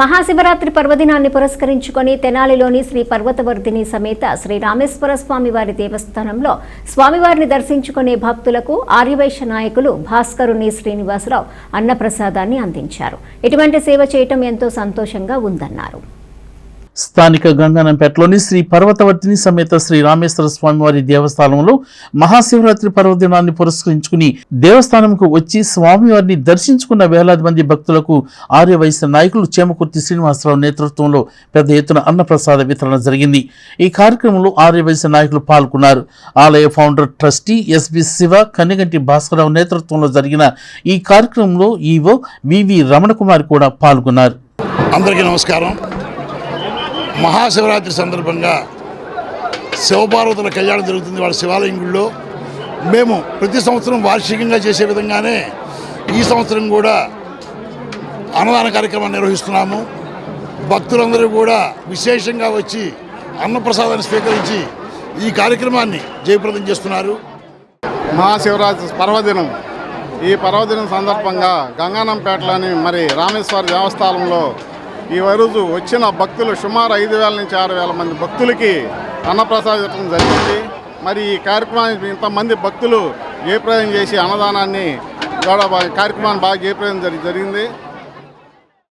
మహాశివరాత్రి పర్వదినాన్ని పురస్కరించుకొని తెనాలిలోని శ్రీ పర్వతవర్ధిని సమేత శ్రీ రామేశ్వర స్వామివారి దేవస్థానంలో స్వామివారిని దర్శించుకునే భక్తులకు ఆర్యవైశ్య నాయకులు భాస్కరుని శ్రీనివాసరావు అన్నప్రసాదాన్ని అందించారు. ఇటువంటి సేవ చేయటం ఎంతో సంతోషంగా ఉందన్నారు. స్థానిక గంగానంపేటలోని శ్రీ పర్వతవర్తిని సమేత శ్రీ రామేశ్వర స్వామివారి దేవస్థానంలో మహాశివరాత్రి పర్వదినాన్ని పురస్కరించుకుని దేవస్థానంకు వచ్చి స్వామివారిని దర్శించుకున్న వేలాది మంది భక్తులకు ఆర్యవైశ్య నాయకులు చేమకుర్తి శ్రీనివాసరావు నేతృత్వంలో పెద్ద ఎత్తున అన్నప్రసాద వితరణ జరిగింది. ఈ కార్యక్రమంలో ఆర్యవైశ్య నాయకులు పాల్గొన్నారు. ఆలయ founder trustee SB Siva Kanneganti Bhaskararao నేతృత్వంలో జరిగిన ఈ కార్యక్రమంలో ఈవో వివి రమణ కుమార్ కూడా పాల్గొన్నారు. అందరికీ నమస్కారం. మహాశివరాత్రి సందర్భంగా శివపార్వతుల కళ్యాణం జరుగుతుంది వాళ్ళ శివాలయం మేము ప్రతి సంవత్సరం వార్షికంగా చేసే విధంగానే ఈ సంవత్సరం కూడా అన్నదాన కార్యక్రమాన్ని నిర్వహిస్తున్నాము. భక్తులందరూ కూడా విశేషంగా వచ్చి అన్నప్రసాదాన్ని స్వీకరించి ఈ కార్యక్రమాన్ని జయప్రదం చేస్తున్నారు. మహాశివరాత్రి పర్వదినం. ఈ పర్వదినం సందర్భంగా గంగానంపేటలోని మరి రామేశ్వర దేవస్థానంలో ఈ రోజు వచ్చిన భక్తులు సుమారు ఐదు వేల నుంచి ఆరు వేల మంది భక్తులకి అన్నప్రసాదం జరిగింది. మరి ఈ కార్యక్రమానికి ఇంతమంది భక్తులు జయప్రదం చేసి అన్నదానాన్ని కూడా కార్యక్రమాన్ని బాగా జయప్రదం జరి- జరిగింది.